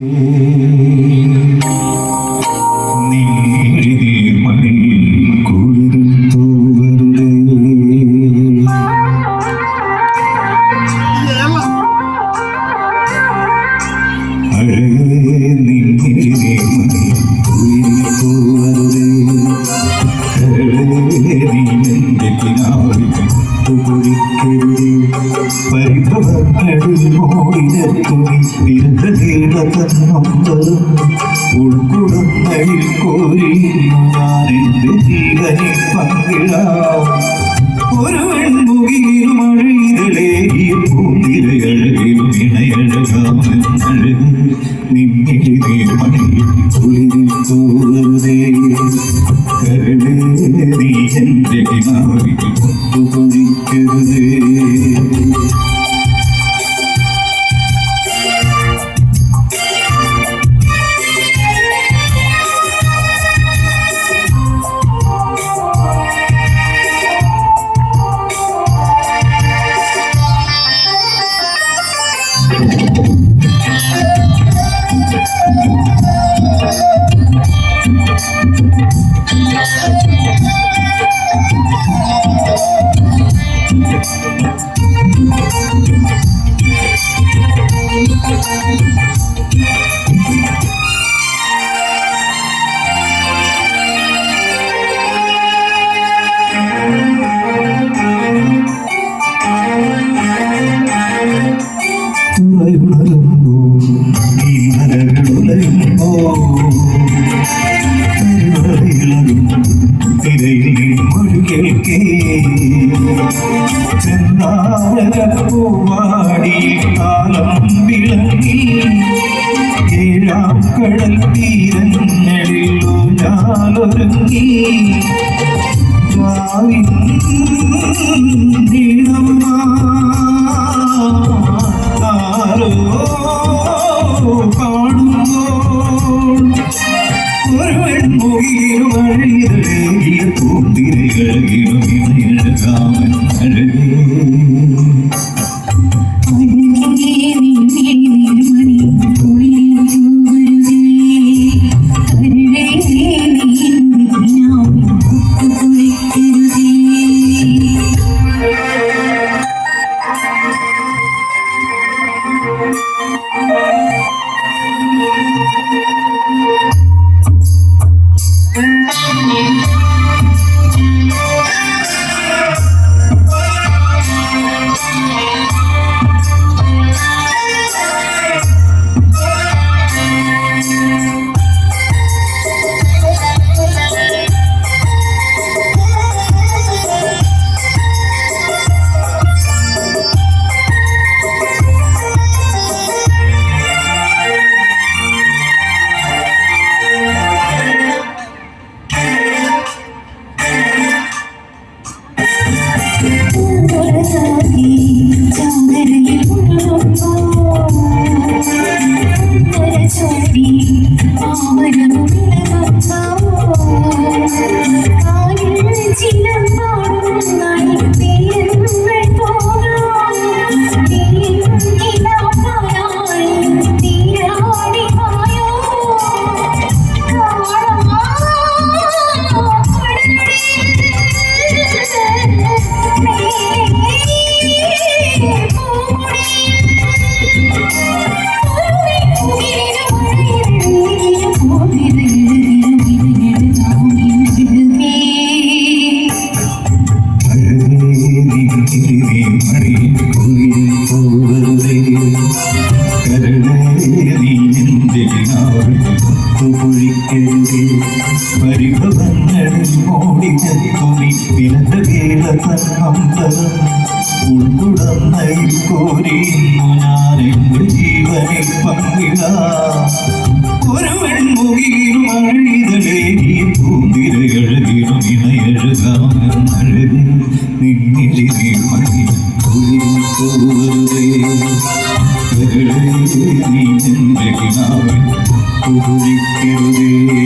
പരിഭവങ്ങളിൽ മോടിനെത്തുമി വിരുദ്ധീടതന്നൊമ്പതും ഉൾക്കുടന്നയിൽ കോരി ഞാൻ എന്റെ ജീവനെ പങ്കിടാം ഒരു വെൺമുകിലും അഴകിതളേകിയ പൂന്തിരയഴകിലും ഇണയഴകാമെന്നഴക് നിന്നിലെ മണിയിൽ കുളിരിൽ തോറുതേ あ! തിരയിൽ മൊഴി കേൾക്കേ ചെന്നാരകപ്പൂവാടി കാലം വിളങ്ങി ഏഴാം കടൽ തീരങ്ങളിൽ ഞാനൊരുങ്ങി വാവിൻ ഉൾക്കുടന്നയിൽ കോരി ഞാനെന്റെ ജീവനെ പങ്കിടാം ഒരു വെൺമുകിലും അഴിതലേകി പൂന്തിരയഴകിലും ഇണയഴുകാമെന്നഴകി നിന്നിലെ മണി കുളിർത്തോവരുതേ നീ Uhum. Uhum. Uhum.